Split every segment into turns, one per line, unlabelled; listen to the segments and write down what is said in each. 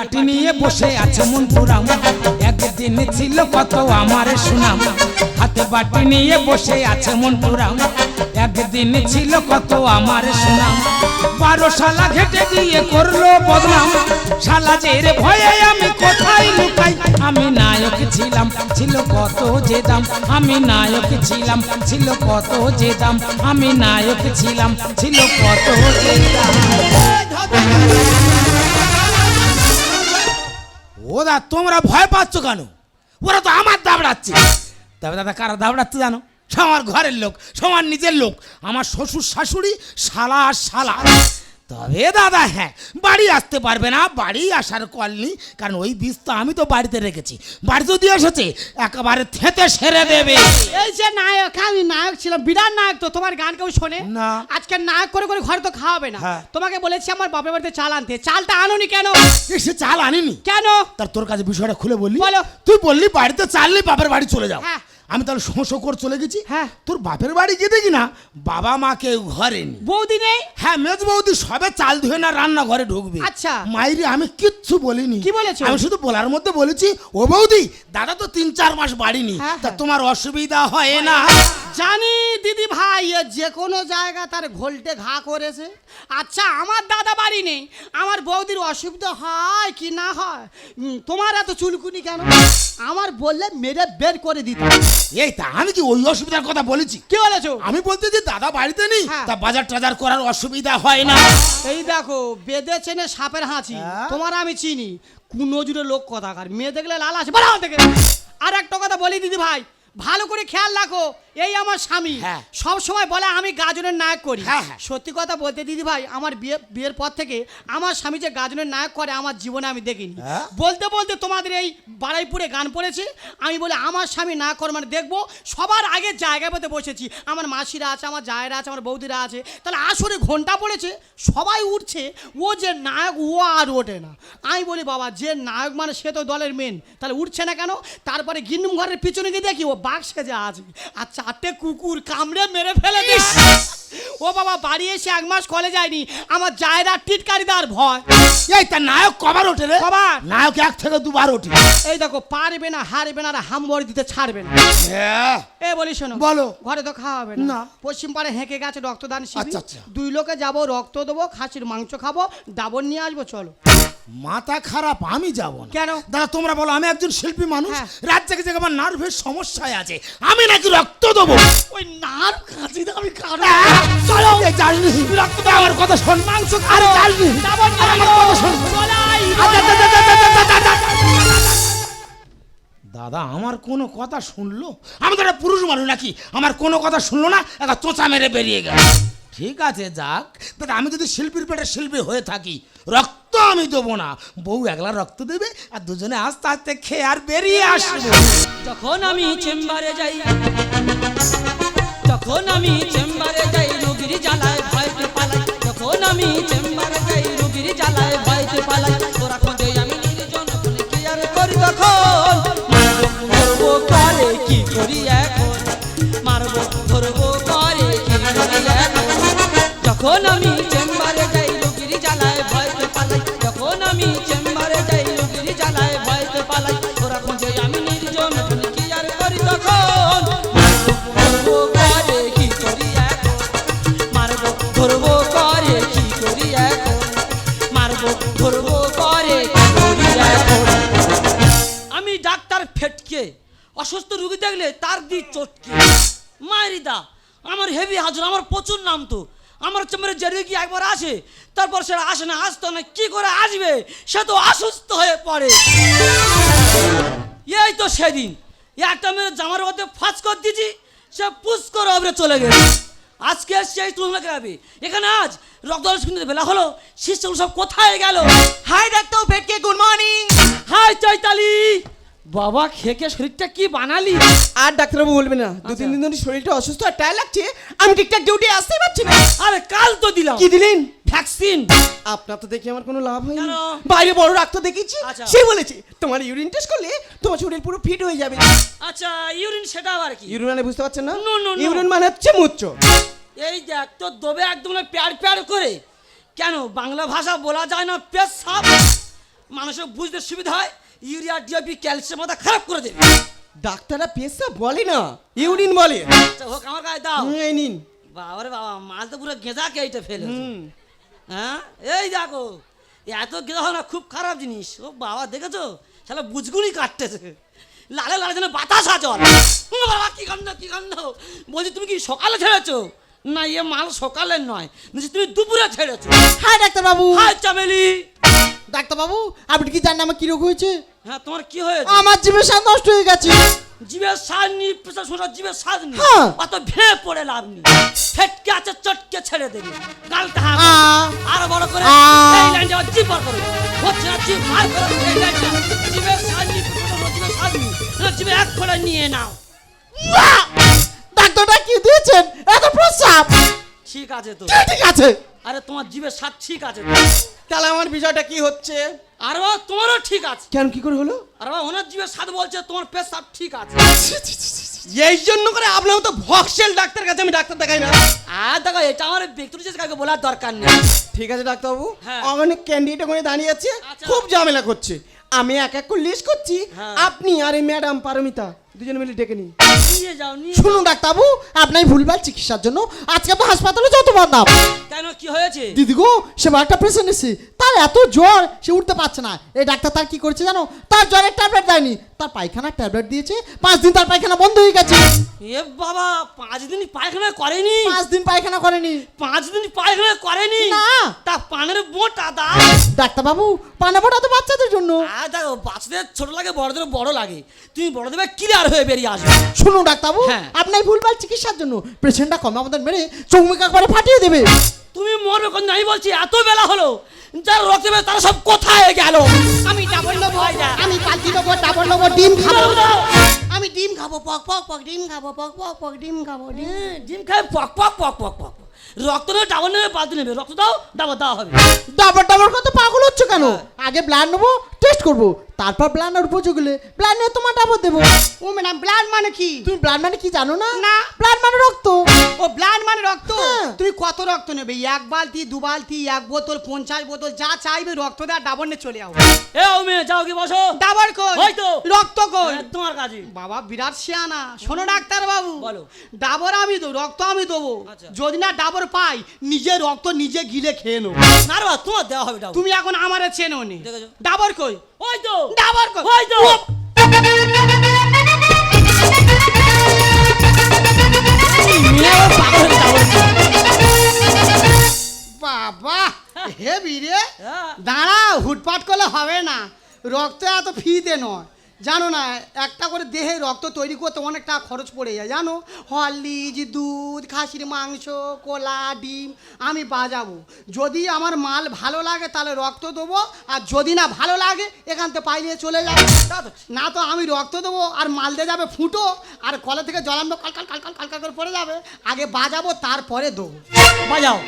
বাটি নিয়ে বসে আছে মন্টুরাম একদিন ছিল কত আমার সুনাম। হাতে বাটি নিয়ে বসে আছে মন্টুরাম একদিন ছিল কত আমার সুনাম। বারো শালা ঘেটে গিয়ে করল বদনাম। শালা জের ভয়ে আমি কোথায় লুকাই? আমি নায়ক ছিলাম, ছিল কত যে দাম। আমি নায়ক ছিলাম, ছিল কত যে দাম। আমি নায়ক ছিলাম, ছিল কত যে দাম। ও দা তোমরা ভয় পাচ্ছ কেন? ওরা তো আমার দাবড়াচ্ছে। তবে দাদা, কারা দাবড়াচ্ছে জানো? সে আমার ঘরের লোক, সে আমার নিজের লোক। আমার শ্বশুর শাশুড়ি শালা আর শালা। তবে দাদা হ্যাঁ বাড়ি আসতে পারবে না বাড়ি আসার কল নেই কারণ ওই বীজ তো আমি তো বাড়িতে রেখেছি। বাড়ি যদি এসেছে একেবারে থেতে সেরে দেবে।
এই যে নায়ক আমি নায়ক ছিলাম বিরাট নায়ক তো তোমার গান কেউ শোনে?
না।
আজকে নায়ক করে করে ঘরে তো খাওয়াবে না।
হ্যাঁ।
তোমাকে বলেছি আমার বাপের বাড়িতে চাল আনতে। চালটা আনোনি কেন?
সে চাল আনিনি।
কেন?
তার তোর কাছে বিষয়টা খুলে বললি
বলো।
তুই বললি বাড়িতে চাল নেই বাপের বাড়ি চলে যাও।
হ্যাঁ।
আমি তাহলে শোঁ করে চলে গেছি।
হ্যাঁ।
তোর বাপের বাড়ি গিয়ে দেখি না? বাবা মা কেউ ঘরে নেই।
বৌদি নেই?
হ্যাঁ মেজ বৌদি সবে চাল ধুয়ে না রান্না ঘরে ঢুকবে।
আচ্ছা।
মাইরি আমি কিচ্ছু বলিনি।
কি বলেছ?
আমি শুধু বলার মধ্যে বলেছি ও বৌদি দাদা তো তিন চার মাস বাড়ি নি
হ্যাঁ,
তা
হ্যাঁ।
তোমার অসুবিধা হয় না?
জানি দিদি ভাই যে কোনো জায়গা তার ঘোলটে ঘা করেছে। আচ্ছা আমার দাদা বাড়ি নেই। আমার বৌদির অসুবিধা হয় কি না হয়? তোমার এত চুলকুনি কেন? আমার বললে মেরে বের করে দিতে।
এই তা আমি কি ওই অসুবিধার কথা বলেছি?
কি বলেছ?
আমি বলতে যে দাদা বাড়িতে নেই
হ্যাঁ।
তা বাজার টাজার করার অসুবিধা হয় না।
এই দেখো বেদে চেনে সাপের হাঁচি
হ্যাঁ?
তোমার আমি চিনি। কুনজুরে লোক কথাকার মেয়ে দেখলে লাল আছে বলা থেকে। আর একটা কথা বলি দিদি ভাই ভালো করে খেয়াল রাখো এই আমার স্বামী।
হ্যাঁ।
সব সময় বলে আমি গাজনের নায়ক করি।
হ্যাঁ, হ্যাঁ।
সত্যি কথা বলতে দিদি ভাই আমার বিয়ে বিয়ের পর থেকে আমার স্বামী যে গাজনের নায়ক করে আমার জীবনে আমি দেখিনি? বলতে বলতে তোমাদের এই বাড়াইপুরে গান পড়েছে। আমি বলে আমার স্বামী না কর মানে দেখব সবার আগে জায়গা পেতে বসেছি। আমার মাসিরা আছে আমার জায়েরা আছে আমার বৌদিরা আছে। তাহলে আসরে ঘণ্টা পড়েছে সবাই উঠছে ও যে নায়ক ও আর ওঠে না। আমি বলি বাবা যে নায়ক মানে সে তো দলের মেন তাহলে উঠছে না কেন? তারপরে গিন্নুম ঘরের পিছনে গিয়ে দেখি ও বাঘ সেজে আছে। আর চারটে কুকুর কামড়ে মেরে ফেলে দিস। ও বাবা বাড়ি এসে এক মাস কলে যায়নি। আমার জায়েরা টিটকারিদার ভয়।
এই তা নায়ক কবার ওঠে রে?
কবার?
নায়ক এক থেকে দুবার ওঠে।
এই দেখো পারবে না হারবে না আর হামবড়ি দিতে ছাড়বে না। এ বলি শোনো
বলো।
ঘরে তো খাওয়া হবে
না।
না। পশ্চিম পাড়ে হেঁকে গেছে রক্তদান শিবির।
আচ্ছা, আচ্ছা।
দুই লোকে যাব রক্ত দেবো খাসির মাংস খাব ডাবর নিয়ে আসব চলো।
মাথা খারাপ আমি যাব না।
কেন?
দাদা তোমরা বলো আমি একজন শিল্পী মানুষ
হ্যাঁ।
রাত জেগে জেগে আমার নার্ভের সমস্যায় আছে। আমি নাকি রক্ত দেবো?
ওই নার খাসি আমি কারও
চলো। এই জানি রক্ত দাও আমার কথা শোন। মাংস আরে জানি আমার কথা শোন। আচ্ছা, আচ্ছা, আচ্ছা। দাদা আমার কোনো কথা শুনলো? আমি তো একটা পুরুষ মানুষ নাকি। আমার কোনো কথা শুনলো না একটা চোঁচা মেরে বেরিয়ে গেল। ঠিক আছে যাক। দাদা আমি যদি শিল্পীর পেটে শিল্পী হয়ে থাকি রক্ত আমি দেবো না। বউ একলা রক্ত দেবে আর দুজনে আস্তে আস্তে খেয়ে আর বেরিয়ে আসবে।
তখন আমি চেম্বারে যাই তখন আমি চেম্বারে যাই তার দি চটকে। মায়েরিদা আমার হেভি হাজর, আমার প্রচুর নাম তো। আমার চেম্বারে যে রুগী একবার আসে, তারপর সে আসে না, আসতো না, কি করে আসবে? সে তো অসুস্থ হয়ে পড়ে। এই তো সেদিন, একটা মেয়ে জামার মধ্যে ফাঁস করে দিয়েছি, সে পুস করে ওপরে চলে গেছে আজকে সেই তুলনা খাবে এখানে আজ রক্ত বেলা হলো, শিষ্যগুলো সব কোথায় গেল? হাই ডাক্তার ভেটকে বাবা খেকে শরীরটা কি বানালি?
আর ডাক্তারবাবু বলবে না দু তিন দিন ধরে শরীরটা অসুস্থ আর টায়ার লাগছে আমি ঠিকঠাক ডিউটি আসতে পারছি না।
আরে কাল তো দিলাম।
কি দিলেন?
ভ্যাকসিন
আপনার তো দেখে আমার কোনো লাভ হয়নি? বাইরে বড় ডাক্তার দেখিয়েছি
আচ্ছা।
সে বলেছে তোমার ইউরিন টেস্ট করলে তোমার শরীর পুরো ফিট হয়ে যাবে।
আচ্ছা ইউরিন সেটা আবার কি?
ইউরিন মানে বুঝতে পারছেন না. ইউরিন মানে হচ্ছে মূত্র।
এই দেখ তোর দবে একদম প্যার প্যার করে। কেন? বাংলা ভাষা বলা যায় না পেশাব। মানুষের বুঝতে সুবিধা হয়। ইউরিয়া ডিওপি ক্যালসিয়াম মাথা খারাপ করে দেবে।
ডাক্তাররা পেশা বলে না ইউরিন বলে।
আচ্ছা, হোক আমার গায়ে দাও।
এই নিন।
বাবারে বাবা মাল তো পুরো গেঁজা কেটে ফেলে হ্যাঁ? এই দেখো এত গেঁজা হয় না খুব খারাপ জিনিস। ও বাবা দেখেছ? শালা বুঝগুনি কাটতেছে। লালে লালে যেন বাতাস আচল বাবা কি কান্দ কি কান্দ বলছি তুমি কি সকালে ছেড়েছো? না ইয়ে মাল সকালের নয়। তুমি দুপুরে ছেড়েছো।
হ্যাঁ ডাক্তারবাবু।
হাই চামেলি।
ডাক্তারবাবু আপনি কি জানেন আমার কি রোগ হয়েছে?
হ্যাঁ তোমার কি হয়েছে?
আমার জীবের স্বাদ নষ্ট হয়ে গেছে।
জীবের স্বাদ নি প্রেসার শোনার জীবের স্বাদ নি।
হ্যাঁ।
অত ভেঙে পড়ে লাভ নেই ফেটকে আছে চটকে ছেড়ে দেবে। গালটা হাঁ
আ।
আরও বড় করে। এই লাইনটা জিপ বার করো। হচ্ছে না জিপ বার করো এই লাইনটা। জীবের স্বাদ নি প্রেসার জীবের স্বাদ নি। না, জিভে এক করে নিয়ে নাও।
ডাক্তারটা কি দিয়েছেন? এত প্রস্রাব!
ঠিক আছে তো।
ঠিক আছে?
আরে তোমার জীবের স্বাদ ঠিক আছে
তাহলে আমার বিষয়টা কি হচ্ছে?
আর বাবা তোমারও ঠিক আছে।
কেন কি করে হলো?
আর বাবা ওনার জীবের স্বাদ বলছে তোমার পেশাব ঠিক আছে।
এই জন্য করে আপনার তো ভক্সেল ডাক্তার কাছে আমি ডাক্তার দেখাই না।
আর দেখো এটা আমার ব্যক্তিগত কাউকে বলার দরকার নেই।
ঠিক আছে ডাক্তারবাবু।
হ্যাঁ।
অনেক ক্যান্ডিডেট ওখানে দাঁড়িয়ে আছে
আচ্ছা।
খুব ঝামেলা করছে। আমি এক এক করে লিস্ট করছি।
হ্যাঁ।
আপনি আর এই ম্যাডাম পারমিতা দুজনে মিলে ডেকে
নিয়ে
শুনুন ডাক্তারবাবু আপনার ভুলভাল চিকিৎসার জন্য আজকে তো হাসপাতালে যত বদনাম।
কেন কি হয়েছে?
দিদি গো সে একটা পেশেন্ট তার এত জ্বর সে উঠতে পারছে না। এই ডাক্তার তার কি করেছে জানো? তার জ্বরের ট্যাবলেট দেয়নি। তার পায়খানার ট্যাবলেট দিয়েছে। পাঁচ দিন তার পায়খানা বন্ধ হয়ে গেছে।
এ বাবা পাঁচ দিন পায়খানা করেনি?
পাঁচ দিন পায়খানা করেনি।
পাঁচ দিন পায়খানা করেনি?
না।
তা পানের মোটা দা।
ডাক্তারবাবু পানাবোটা তো বাচ্চাদের জন্য।
আর দেখো বাচ্চাদের ছোট লাগে বড়দের বড় লাগে। তুমি বড় দেবে ক্লিয়ার হয়ে বেরিয়ে আসবে।
শুনুন ডাক্তারবাবু
হ্যাঁ।
আপনার ভুলভাল চিকিৎসার জন্য পেশেন্টটা কমে আমাদের মেরে চৌমিকা করে ফাটিয়ে দেবে।
তুমি মরবে কোন আমি বলছি এত বেলা হলো যারা রক্ত দেবে তারা সব কোথায় গেল?
আমি ডাবল নেব আমি পাল্টি নেব ডাবল নেব ডিম খাব। আমি ডিম খাব পক পক পক ডিম খাব পক পক পক ডিম খাব ডিম।
হ্যাঁ, খায় পক পক পক পক পক। রক্ত নেবে ডাবল নেবে বালতি নেবে। রক্ত দাও ডাবল দেওয়া হবে।
ডাবল ডাবল কত পাগল হচ্ছে কেন?
হ্যাঁ।
আগে ব্লাড নেব টেস্ট করব। তারপর উপযোগ হলে ব্লাড নিয়ে তোমার ডাবল দেবো।
ও ম্যাডাম ব্লাড মানে কি?
তুমি ব্লাড মানে কি জানো না?
না।
ব্লাড মানে রক্ত।
ও ব্লাড মানে রক্ত?
হ্যাঁ।
তুমি কত রক্ত নেবে? এক বালতি দু বালতি এক বোতল পঞ্চাশ বোতল যা চাইবে রক্ত দেওয়া ডাবর নিয়ে চলে যাও
এ ও মেয়ে যাও কি বসো।
ডাবর কই?
ওই তো।
রক্ত কই?
তোমার কাছে
বাবা বিরাট শিয়ানা। শোনো ডাক্তার বাবু
বলো।
ডাবর আমি দেবো রক্ত আমি দেবো।
আচ্ছা।
যদি না ডাবর পাই নিজে রক্ত নিজে গিলে খেয়ে নেব।
না বাবা, তোমার দেওয়া হবে
তুমি এখন আমারে চেনো নি? ডাবর কই?
ওই তো।
আবার
ওই তো।
বাবা হে বিরে
হ্যাঁ।
দাঁড়া হুটপাট করলে হবে না। রক্ত এত ফিতে নয়। জানো না, একটা করে দেহে রক্ত তৈরি করতে অনেক টাকা খরচ পড়ে যায়, জানো? হরলিক্স, দুধ, খাসির মাংস, কলা, ডিম, আমি বাজাবো। যদি আমার মাল ভালো লাগে তাহলে রক্ত দেবো, আর যদি না ভালো লাগে, এখান থেকে পাইলে চলে যাবে। না তো আমি রক্ত দেবো, আর মাল দিয়ে যাবে ফুটো, আর কলে থেকে জলাম্ব কালকাল কালকাল কালকাল করে পড়ে যাবে। আগে বাজাবো, তারপরে দেবো।
বাজাও।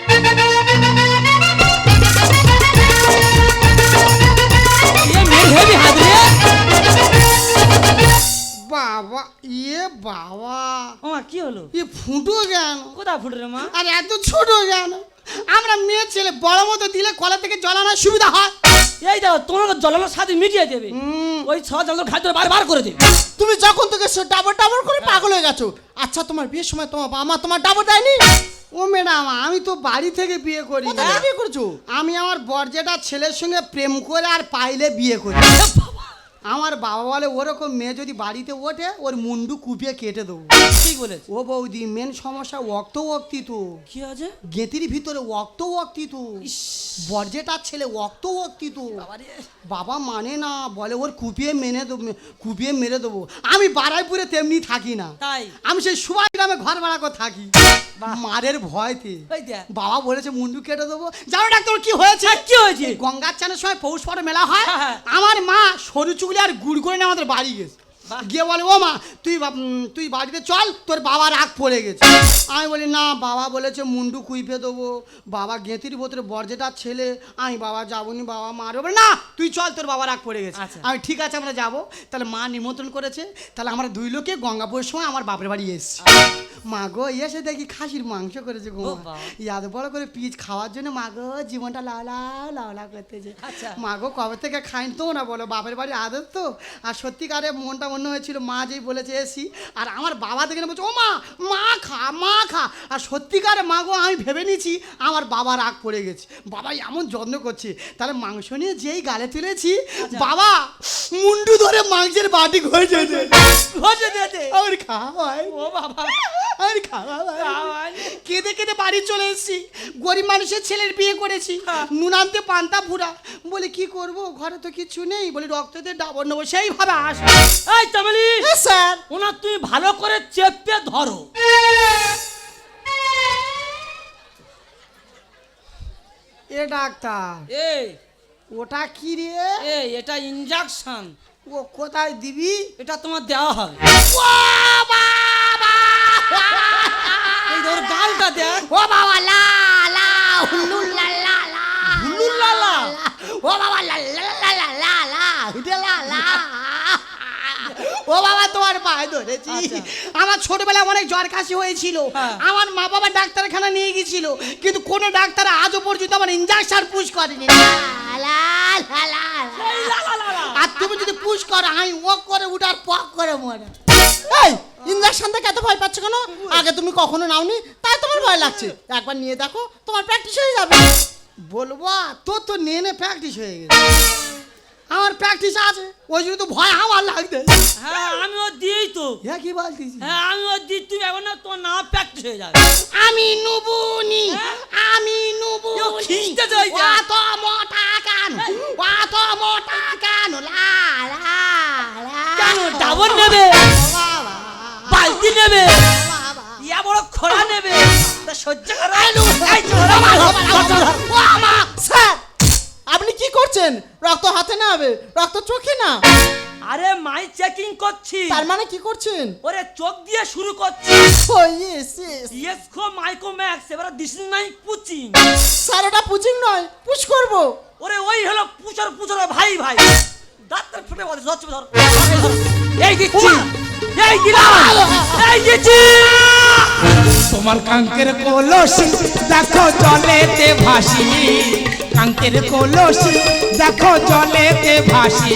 এ
ফুটো কেন?
ফুটে রে মা?
আর এত ছোট কেন? আমরা মেয়ে ছেলে বড় মতো দিলে কলা থেকে সুবিধা হয়।
এই দেখো তোমার জলানোর সাথে মিটিয়ে দেবে। ওই ছ জল খাদ্য করে দেবে।
তুমি যখন থেকে ডাবল ডাবল করে পাগল হয়ে গেছো আচ্ছা তোমার বিয়ের সময় তোমার বাবা তোমার ডাবল দেয়নি?
ও ম্যাডাম আমি তো বাড়ি থেকে বিয়ে করি
বিয়ে করেছ?
আমি আমার বরজেটা ছেলের সঙ্গে প্রেম করে আর পাইলে বিয়ে করি। আমার বাবা বলে ওরকম মেয়ে যদি বাড়িতে ওঠে ওর মুন্ডু কুপিয়ে কেটে দেবো।
ঠিক বলেছে।
ও বৌদি মেন সমস্যা ওক্ত ওক্তি তো।
কি আছে?
গেতির ভিতরে ওক্ত ওক্তি তো। বরজেটার ছেলে ওক্ত ওক্তি তো। বাবা মানে না বলে ওর কুপিয়ে মেনে দেবো কুপিয়ে মেরে দেবো। আমি বারাইপুরে তেমনি থাকি না।
তাই?
আমি সেই সুভাষ গ্রামে ঘর ভাড়া করে থাকি। মারের ভয়তে। বাবা বলেছে মুন্ডু কেটে দেবো। যাও ডাক্তার কি হয়েছে?
কি হয়েছে?
গঙ্গার চানের সময় পৌষ পরে মেলা হয়।
হ্যাঁ, হ্যাঁ।
আমার মা সরু চুগলি আর গুড় করে নিয়ে আমাদের বাড়ি গেছে। গিয়ে বলে ও মা তুই তুই বাড়িতে চল তোর বাবা রাগ পড়ে গেছে। আমি বলি না বাবা বলেছে মুন্ডু কুইপে দেবো। বাবা গেঁতির ভোতরে বর্জেটার ছেলে। আমি বাবা যাবনি বাবা মারবে না তুই চল তোর বাবা রাগ পড়ে গেছে।
আচ্ছা।
আমি ঠিক আছে আমরা যাব। তাহলে মা নিমন্ত্রণ করেছে। তাহলে আমরা দুই লোকে গঙ্গাপুরের সময় আমার বাপের বাড়ি এসেছি। মা গো এসে দেখি খাসির মাংস করেছে গো এত বড় করে পিচ খাওয়ার জন্য মা গো জীবনটা লালা লালা করতেছে।
আচ্ছা।
মা গো কবে থেকে খাইন তো না বলো বাপের বাড়ি আদর তো? আর সত্যিকারে মনটা মনে হয়েছিল মা যেই বলেছে এসি। আর আমার বাবা দেখে বলছে ও মা মা খা মা খা। আর সত্যিকারে মা গো আমি ভেবে নিয়েছি আমার বাবা রাগ পড়ে গেছে। বাবা এমন যত্ন করছে। তাহলে মাংস নিয়ে যেই গালে তুলেছি বাবা মুন্ডু ধরে মাংসের বাটি ঘষে দে
ঘষে দিয়েছে।
খাওয়াই
ও বাবা।
আর। কেঁদে কেঁদে বাড়ি চলে এসেছি। গরিব মানুষের ছেলের বিয়ে করেছি। নুন আনতে পান্তা ফুরা বলে কি করব? ঘরে তো কিছু নেই। বলে রক্ত দিয়ে ডাবর নেব। সেইভাবে আস।
এই তামিলি!
স্যার।
ওনার তুমি ভালো করে চেপে ধরো।
এ ডাক্তার।
এই।
ওটা কি রে?
এই এটা ইনজেকশন
ও কোথায় দিবি?
এটা তোমার দেওয়া হবে এই তোর গালটা দেখ
ও বাবা লা লা হুল্লু লা লা লা
হুল্লুর লালা।
ও বাবা লা লা লা লা লা লা হুটে লা লা ও বাবা তোমার পায়ে ধরেছি
আচ্ছা।
আমার ছোটবেলায় অনেক জ্বর কাশি হয়েছিল
হ্যাঁ।
আমার মা বাবা ডাক্তারখানা নিয়ে গেছিল কিন্তু কোনো ডাক্তার আজও পর্যন্ত আমার ইঞ্জেকশন পুশ করেনি লা, লা, লা, লা, লা। আর তুমি যদি পুশ করো আমি ও করে উঠার পক করে মরে
এই ইঞ্জেকশন থেকে এত ভয় পাচ্ছ কেন? আগে তুমি কখনো নাওনি তাই তোমার ভয় লাগছে। একবার নিয়ে দেখো তোমার প্র্যাকটিস হয়ে যাবে।
বলব তোর তো নিয়ে নে প্র্যাকটিস হয়ে গেছে। আমার প্র্যাকটিস আছে ওই জন্য তো ভয় আমার লাগবে
হ্যাঁ আমি ও দিয়েই তো।
হ্যাঁ কি বলতিস
হ্যাঁ আমি ও দিই তুমি এখন না তোমার না প্র্যাকটিস হয়ে যাবে।
আমি নুবুনি আমি
কেউ
নুবুনি
খিস্তে যাই যা।
অত মোটা কেন? অত মোটা কেন? লা লা লা।
কেন? ডাবর নেবে। বালতি নেবে। ইয়া বড় তা সহ্য করো।
স্যার আপনি কি করছেন? রক্ত হাতে না হবে রক্ত চোখে না।
আরে মাই চেকিং করছি।
তার মানে কি করছেন?
ওরে চোখ দিয়ে শুরু করছি।
ও ইয়েস ইয়েস।
খো মাইকো ম্যাক্স এবার দিস নাই পুচিং।
স্যার ওটা পুচিং নয় পুশ করব।
ওরে ওই হলো পুচর পুচর ভাই ভাই। দাঁতটা ফুটে বলে ধর এই দিচ্ছি। এই দিলাম এই দিচ্ছি
তোমার কাঙ্কের কলসি দেখো জলেতে ভাসি কাঙ্কের কলসি দেখো জলেতে ভাসি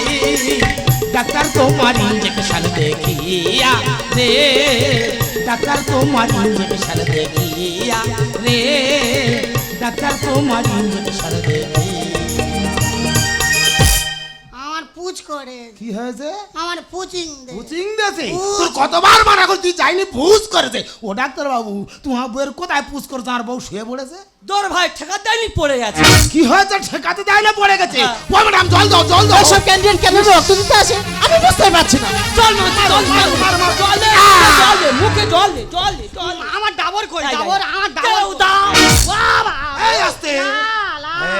ডাক্তার তোমার ইঞ্জেকশন দেখিয়া রে, ডাক্তার তোমার ইঞ্জেকশন দেখিয়া রে, ডাক্তার তোমার ইঞ্জেকশন দেখিয়া
করে।
কি হয়েছে?
আমার পুচিং দে।
পুচিং দিয়েছে তোর কতবার মানা করছি? তুই যাইনি পুষ করেছে। ও ডাক্তার বাবু তোমার বউয়ের কোথায় পুষ করেছে? আর বউ শুয়ে পড়েছে?
তোর ভাই ঠেকা দেয়নি পড়ে গেছে।
কি হয়েছে? ঠেকাতে দেয় না পড়ে গেছে। ও ম্যাডাম জল দাও জল দাও।
এসব ক্যান্ডিডেট কেন রক্ত দিতে আসে? আমি বুঝতে পারছি না।
চল মা চল চল জল জল মুখে জল জল জল।
আমার ডাবর কই? ডাবর আমার ডাবর
দাও।
বাবা
এই আস্তে।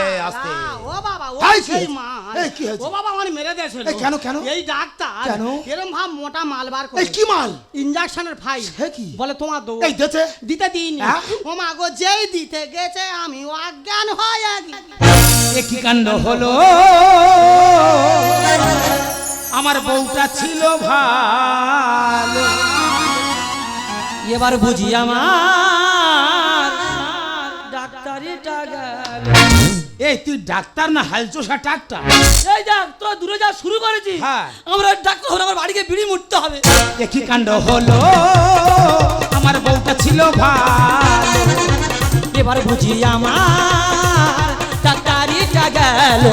এই, আস্তে।
ও বাবা ও সেই মা।
কি হয়েছে?
ও বাবা আমার মেরে দিয়েছিল
এই, কেন, কেন?
এই ডাক্তার
কেন?
এরম ভাব মোটা মাল বার করে
এই কি মাল
ইঞ্জেকশনের ফাইল
সে কি?
বলে তোমার দৌ
এই দেছে
দিতে দিইনি
হ্যাঁ?
ও মা গো যেই দিতে গেছে আমি অজ্ঞান হয়ে গেছি
এ কি কাণ্ড হলো আমার বউটা ছিল ভালো
এবার বুঝি আমার
এই তুই ডাক্তার না হালচোষা ডাক্তার
এই দেখ তোরা দূরে যা শুরু করেছিস
হ্যাঁ।
আমরা ডাক্তার হলে আমার বাড়িকে বিড়ি মুটতে হবে।
এ কি কাণ্ড হলো? আমার বউটা ছিল ভালো।
এবার বুঝি আমার ডাক্তারিটা গেল।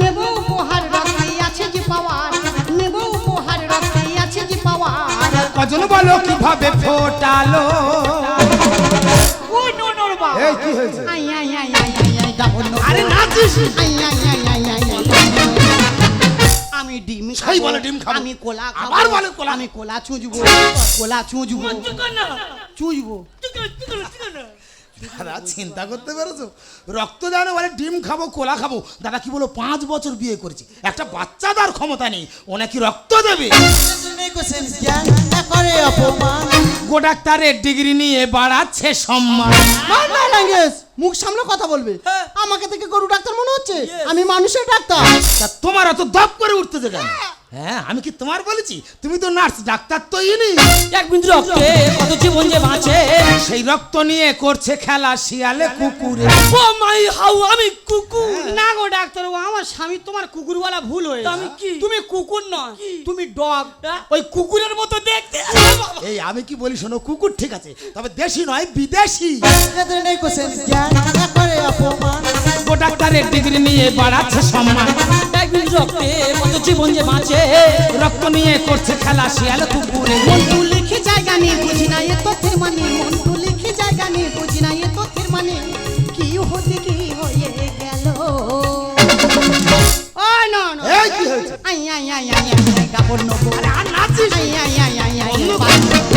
নেব উপহার রক্তে আছে যে পাওয়ার নেব উপহার রক্তে আছে যে পাওয়ার।
কজন বলো কীভাবে ফোটালো?
ওই নো নো বাবা
এই কি হয়েছে? আরে নাচিস
আই আই আই আই আই আই আমি ডিম খাব।
বলে ডিম খাব।
আমি কোলা খাব।
আবার বলে কোলা।
আমি কোলা চুজবো কোলা চুজবো
চুকার না।
চুজবো
চুকার চুকার চুকার না।
দাদা চিন্তা করতে পেরেছ? রক্ত দেওয়ানো বলে ডিম খাব কোলা খাব। দাদা কি বলো পাঁচ বছর বিয়ে করেছি। একটা বাচ্চা দেওয়ার ক্ষমতা নেই। ও নাকি রক্ত দেবে।
করে অপমান।
ডিগ্রি নিয়ে বাড়াচ্ছে সম্মান।
মুখ সামলে কথা বলবে। আমাকে থেকে গরু ডাক্তার মনে হচ্ছে? আমি মানুষের ডাক্তার।
তোমার অত দপ করে উঠতেছে কেন? হ্যাঁ আমি কি তোমার বলেছি? তুমি তো নার্স ডাক্তার তো ইনি।
এক বিন্দু রক্তে কত জীবন যে বাঁচে।
সেই রক্ত নিয়ে করছে খেলা শিয়ালে কুকুরে।
ও মাই হাউ আমি কুকুর।
না গো ডাক্তারবাবু আমার স্বামী তোমার কুকুরওয়ালা ভুল হয়েছে
তা আমি কি?
তুমি কুকুর নয় তুমি ডগ।
হ্যাঁ?
ওই কুকুরের মতো দেখতে।
এই আমি কি বলি শোনো কুকুর ঠিক আছে তবে দেশি নয় বিদেশি।
করে
ডাক্তারের ডিগ্রি নিয়ে বাড়াচ্ছে সম্মান
বিন্দু রক্তে কত জীবন যে বাঁচে
রক্ত নিয়ে করছে খেলা শিয়ালে কুকুরে।
মন্টু লিখে জায়গা নিয়ে বুঝি না এ তথ্যের মানে। মন্টু লিখে জায়গা নিয়ে বুঝি না এ তথ্যের মানে। কি হতে কি হয়ে গেল? ও না না।
এই কি হয়েছে?
আই আই আই আই আই কাপড় নেব।
আর নাচিস?
আই আই আই আই আই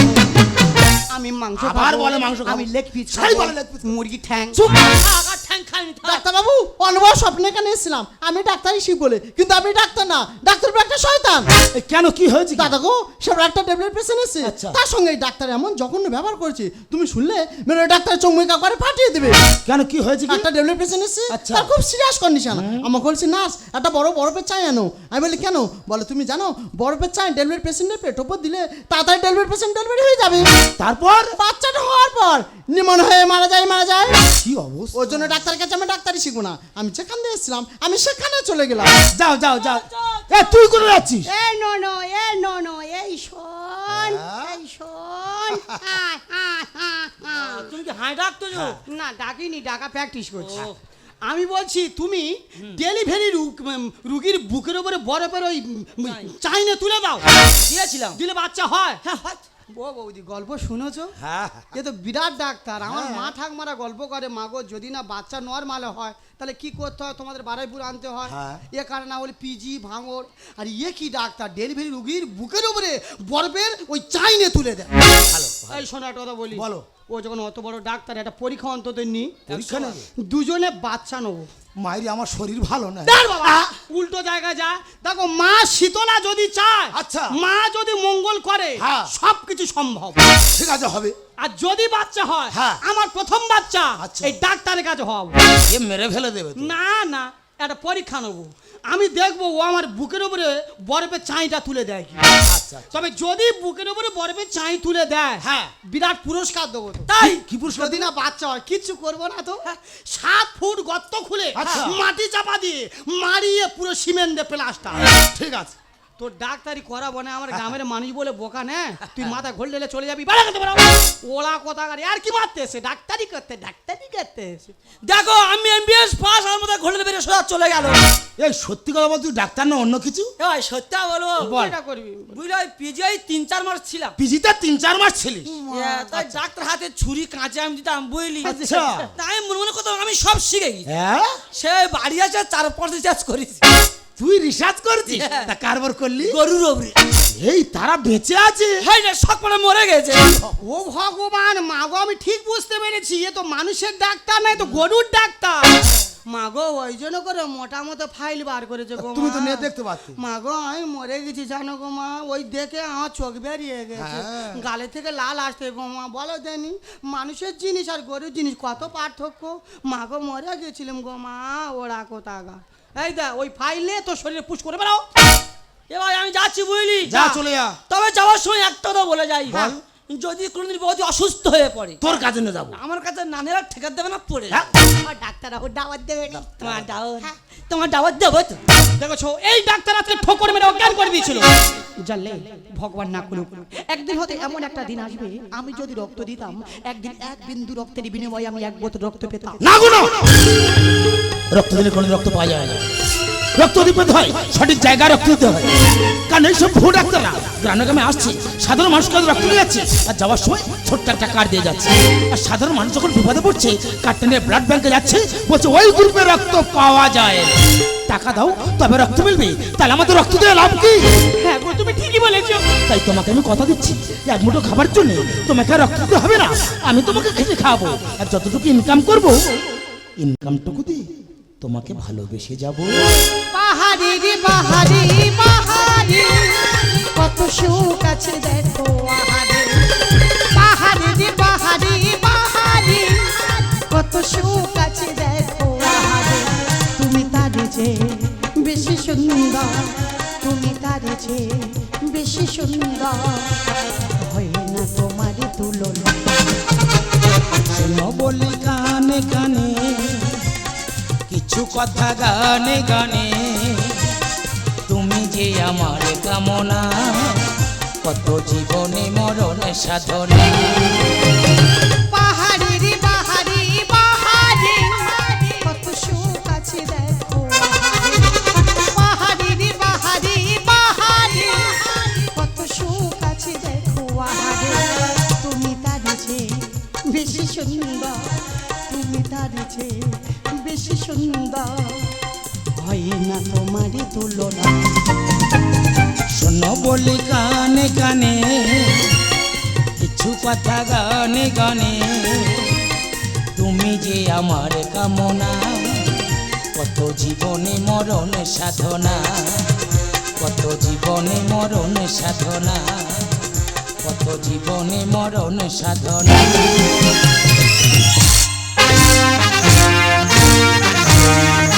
মাংস
আবার বলে মাংস
আমি লেগ পিস
সেই বলে leg piece।
মুরগি ঠ্যাং।
চুপ
আগা ঠ্যাং খাইনি থাক।
ডাক্তারবাবু অনুভব স্বপ্নে এখানে এসেছিলাম? আমি ডাক্তারই শিখ বলে কিন্তু আমি ডাক্তার না। ডাক্তার একটা শয়তান।
কেন? কি হয়েছে
দাদা গো সব একটা ট্যাবলেট পেশেন্ট এসেছে।
আচ্ছা।
তার সঙ্গে ডাক্তার এমন জঘন্য ব্যবহার করেছে তুমি শুনলে মেরে ডাক্তার চমকা করে ফাটিয়ে দেবে।
কেন? কি হয়েছে
একটা ট্যাবলেট পেশেন্ট এসেছে
আচ্ছা।
তার খুব সিরিয়াস কন্ডিশন আমাকে বলছে নার্স একটা বড় বরফের চাই আনো। আমি বলি কেন? বলে তুমি জানো বরফের চাই ডেলিভারি পেশেন্টের পেট ওপর দিলে তাড়াতাড়ি ডেলিভারি পেশেন্ট ডেলিভারি হয়ে যাবে।
তারপর?
বাচ্চাটা হওয়ার পর। নিমন হয়ে মারা যায় মারা যায়।
কি অবস্থা?
ওর জন্য ডাক্তারের কাছে আমি ডাক্তারই শিখব না। আমি যেখান দিয়ে এসেছিলাম আমি সেখানে চলে গেলাম।
যাও যাও যাও এ তুই করে যাচ্ছিস?
এই নো নো এই নো নো এই শোন এই শোন।
তুমি কি হাই ডাকতো
না ডাকিনি ডাকা প্র্যাকটিস করছি। আমি বলছি তুমি ডেলিভারি রুগীর বুকের উপরে বরফের ওই চাইনে তুলে দাও।
দিয়েছিলাম।
দিলে বাচ্চা হয়।
হ্যাঁ হয়।
ও বৌদি গল্প শুনেছো?
হ্যাঁ।
এ তো বিরাট ডাক্তার আমার মা ঠাকমারা গল্প করে মাগো যদি না বাচ্চা নর্মাল হয় তাহলে কি করতে হয়? তোমাদের বারাইপুর আনতে হয়।
হ্যাঁ।
এ কারণে না হলে পিজি ভাঙর আর ইয়ে কি ডাক্তার? ডেলিভারি রুগীর বুকের উপরে বরফের ওই চাইনে তুলে দেয়।
ভালো।
এই শোনো একটা কথা বলি।
বলো।
ও যখন অত বড় ডাক্তার একটা পরীক্ষা অন্তত নি
পরীক্ষা নেবে?
দুজনে বাচ্চা নেব
মাইরি আমার শরীর ভালো না
উল্টো জায়গা যা দেখো মা শীতলা যদি চায়
আচ্ছা।
মা যদি মঙ্গল করে
হ্যাঁ।
সব কিছু সম্ভব
ঠিক আছে হবে
আর যদি বাচ্চা হয়
হ্যাঁ।
আমার প্রথম বাচ্চা
আচ্ছা।
এই ডাক্তারের কাছে হবে
এ মেরে ফেলে দেবে
না না একটা পরীক্ষা নেব। আমি দেখব ও আমার বুকের উপরে বরফের চাঁইটা তুলে দেয় কি
আচ্ছা
তবে যদি বুকের উপরে বরফের চাঁই তুলে দেয়
হ্যাঁ।
বিরাট পুরস্কার দেবো তো।
তাই? কি পুরস্কার?
যদি না বাচ্চা হয় কিচ্ছু করব না তো। সাত ফুট গর্ত খুলে
আচ্ছা।
মাটি চাপা দিয়ে মারিয়ে পুরো সিমেন্ট দিয়ে প্লাস্টার।
ঠিক আছে।
তোর ডাক্তারি করাবো না আমার গ্রামের মানুষ বলে বোকা নে তুই মাথা ঘোল ঢেলে চলে যাবি বাড়া করতে পারো ওলা কথা গাড়ি আর কি মারতে এসে? ডাক্তারি করতে ডাক্তারি করতে এসে।
দেখো আমি এমবিএস পাস আর মধ্যে ঘোড়ে বেরিয়ে সোজা চলে গেল।
এই সত্যি কথা বল তুই ডাক্তার না অন্য কিছু?
এই সত্যি বলব।
বল।
এটা করবি।
বুঝলে ওই পিজিআই তিন চার মাস ছিলাম।
পিজিতে তিন চার মাস ছিলিস?
হ্যাঁ, তাই ডাক্তার হাতে ছুরি কাঁচে আমি দিতাম বুঝলি?
আচ্ছা।
তাই মনে মনে কথা আমি সব শিখে গেছি।
হ্যাঁ?
সে বাড়ি আছে চার পাঁচ চাষ করিস
তুই রিসার্চ করছিস?
হ্যাঁ।
তা কারবার করলি?
গরুর ওপরে
এই তারা বেঁচে আছে।
হ্যাঁ রে সব করে মরে গেছে।
ও ভগবান মাগো আমি ঠিক বুঝতে পেরেছি। এ তো মানুষের ডাক্তার নয় তো গরুর ডাক্তার। মাগো ওই জন্য করে মোটা মতো ফাইল বার করেছে গো
তুমি তো
মা।
নিয়ে দেখতে পারতে।
মাগো আমি মরে গেছি জানো গো মা। ওই দেখে আমার চোখ বেরিয়ে গেছে।
হ্যাঁ।
গালে থেকে লাল আসছে গো মা বলো দেনি মানুষের জিনিস আর গরুর জিনিস কত পার্থক্য? মাগো মরে গেছিলাম গো মা ওরা কোথাগা এই দা ওই ফাইলে তোর শরীরে পুশ করে বেড়াও।
এবার আমি যাচ্ছি বুঝলি?
যা চলে যা।
তবে যাওয়ার সময় একটা কথা বলে যাই
বল।
যদি কোনোদিন বৌদি অসুস্থ হয়ে পড়ে
তোর কাছে না যাব।
আমার কাছে নানেরা ঠেকা দেবে না পড়ে
হ্যাঁ।
ডাক্তার ও দাওয়াত দেবে না।
তোমার দাওয়াত তোমার দাওয়াত দেবো তো।
দেখো এই ডাক্তার আজকে ঠোকর মেরে অজ্ঞান করে দিয়েছিল। জানলে, ভগবান না করুক। একদিন হতে এমন একটা দিন আসবে, আমি যদি রক্ত দিতাম, একদিন এক বিন্দু রক্তের বিনিময়ে আমি এক বোতল রক্ত পেতাম।
না গো না রক্ত দিলে কোনো রক্ত পাওয়া যায় না। রক্ত দিতে হয় সঠিক জায়গায় রক্ত দিতে হয়। কারণ এইসব ভুল ডাক্তাররা গ্রামে গ্রামে আসছে সাধারণ মানুষকে রক্ত দিয়ে যাচ্ছে আর যাওয়ার সময় ছোট্ট একটা কার্ড দিয়ে যাচ্ছে। আর সাধারণ মানুষ যখন বিপদে পড়ছে কার্ডটা নিয়ে ব্লাড ব্যাংকে যাচ্ছে বলছে ওই গ্রুপে রক্ত পাওয়া যায়।
টাকা দাও তবে রক্ত মিলবে। তাহলে আমাদের রক্ত দেওয়া লাভ কি?
হ্যাঁ তুমি ঠিকই বলেছ।
তাই তোমাকে আমি কথা দিচ্ছি এক মুঠো খাবার জন্য তোমাকে আর রক্ত দিতে হবে না। আমি তোমাকে খেতে খাওয়াবো। আর যতটুকু ইনকাম করব ইনকামটুকু দিয়ে তোমাকে ভালোবেসে যাব।
পাহাড়ি রে পাহাড়ি পাহাড়ি কত সুখ আছে দেখো আহারে। পাহাড়ি রে পাহাড়ি পাহাড়ি কত সুখ আছে দেখো আহারে। তুমি তার যে বেশি সুন্দর তুমি তার যে বেশি সুন্দর। হয় না তোমার তুলনা।
বলি গানে গানে কথা গানে গানে। তুমি যে আমার কামনা কত জীবনে মরণে সাধনা।
তুমি সুন্দর। তুমি তার যে বেশি সুন্দর হয় না তোমারই তুলনা।
শোনো বলি গানে গানে, কিছু কথা গানে গানে, তুমি যে আমার কামনা, কত জীবনে মরণ সাধনা, কত জীবনে মরণ সাধনা, কত জীবনে মরণ সাধনা। Thank you.